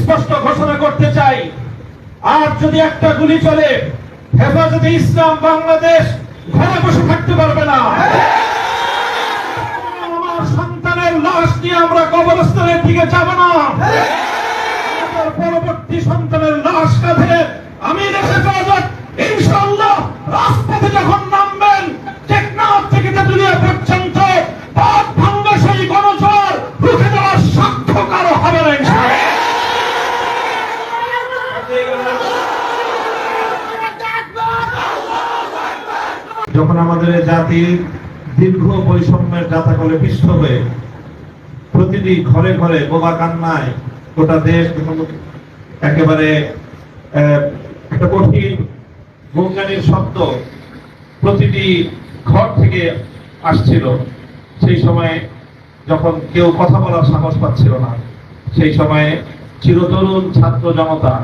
স্পষ্ট ঘোষণা করতে চাই, আর যদি একটা গুলি চলে, হেফাজতে ইসলাম বাংলাদেশ ঘরে বসে থাকতে পারবে না। আমার সন্তানের লাশ নিয়ে আমরা কবরস্থানের দিকে যাব না। পরবর্তী সন্তানের লাশ কাঁধে আমি দেশে যাওয়া যখন আমাদের এই জাতি দীর্ঘ বৈষম্যের জাতাকলে পিষ্ট হয়ে প্রতিটি ঘরে ঘরে বোবা কান্নায় গোটা দেশ একেবারে একটা কঠিন বৈজ্ঞানিক শব্দ প্রতিটি ঘর থেকে আসছিল, সেই সময়ে যখন কেউ কথা বলার সাহস পাচ্ছিল না, সেই সময়ে চিরতরুণ ছাত্র জনতা,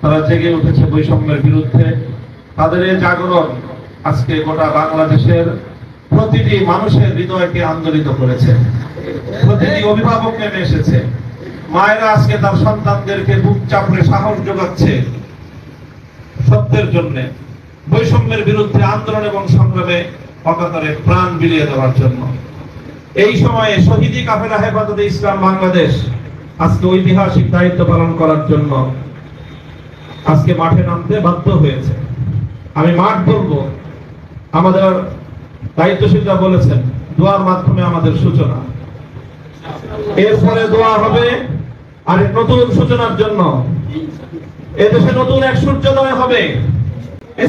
তারা জেগে উঠেছে বৈষম্যের বিরুদ্ধে। তাদের জাগরণ আজকে গোটা বাংলাদেশের প্রতিটি মানুষের হৃদয়কে আন্দোলিত করেছে। প্রতিটি অভিভাবক নেমে এসেছে। মায়েরা আজকে তার সন্তানদেরকে বুক চাপড়ে সাহস যোগাচ্ছে সত্যের জন্য, বৈষম্যের বিরুদ্ধে আন্দোলন এবং সংগ্রামে অকাতরে প্রাণ বিলিয়ে দেওয়ার জন্য। এই সময়ে শহীদি কাফেলা হেফাজতে ইসলাম বাংলাদেশ আজকে ঐতিহাসিক দায়িত্ব পালন করার জন্য আজকে মাঠে নামতে বাধ্য হয়েছে। আমি মাঠ বলব আমাদের দায়িত্বশীলরা বলেছেন, দোয়ার মাধ্যমে আমাদের সূচনা। এরপরে দোয়া হবে আর এক নতুন সূচনার জন্য। এদেশে নতুন এক সূর্যোদয় হবে।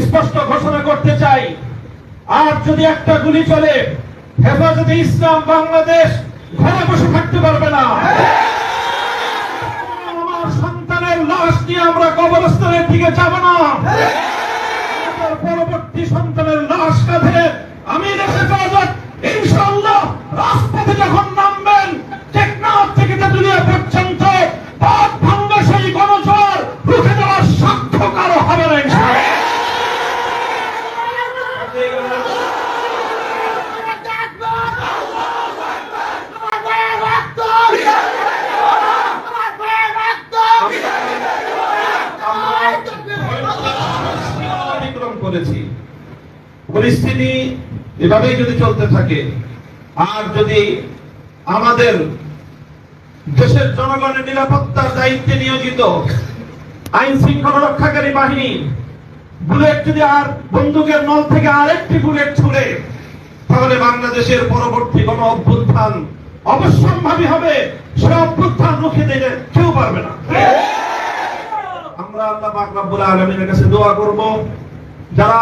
স্পষ্ট ঘোষণা করতে চাই, আর যদি একটা গুলি চলে, হেফাজতে ইসলাম বাংলাদেশ ঘরে বসে থাকতে পারবে না। আমার সন্তানের লাশ নিয়ে আমরা কবরস্থানের দিকে যাব না। পরবর্তী সন্তানের লাশ পরিস্থিতি এভাবেই যদি চলতে থাকে, আর যদি আমাদের দেশের জনগণের নিরাপত্তার দায়িত্বে নিয়োজিত আইন শৃঙ্খলা রক্ষাকারী বাহিনী, বুলেট যদি আর বন্দুকের নল থেকে আরেকটি বুলেট ছুড়ে, তাহলে বাংলাদেশের পরবর্তী কোন অভ্যুত্থান অবশ্যম্ভাবী হবে। সে অভ্যুত্থান রুখে দিলে কেউ পারবে না। আমরা আল্লাহ পাক রব্বুল আলামিনের কাছে দোয়া করব। যারা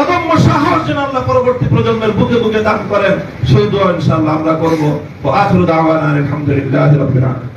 অদম্য সাহস যেন আল্লাহ পরবর্তী প্রজন্মের বুকে বুকে দান করেন, সেই দোয়া ইনশাআল্লাহ আমরা করব। ও আখিরু আলহামদুলিল্লাহি রাব্বিল আলামিন।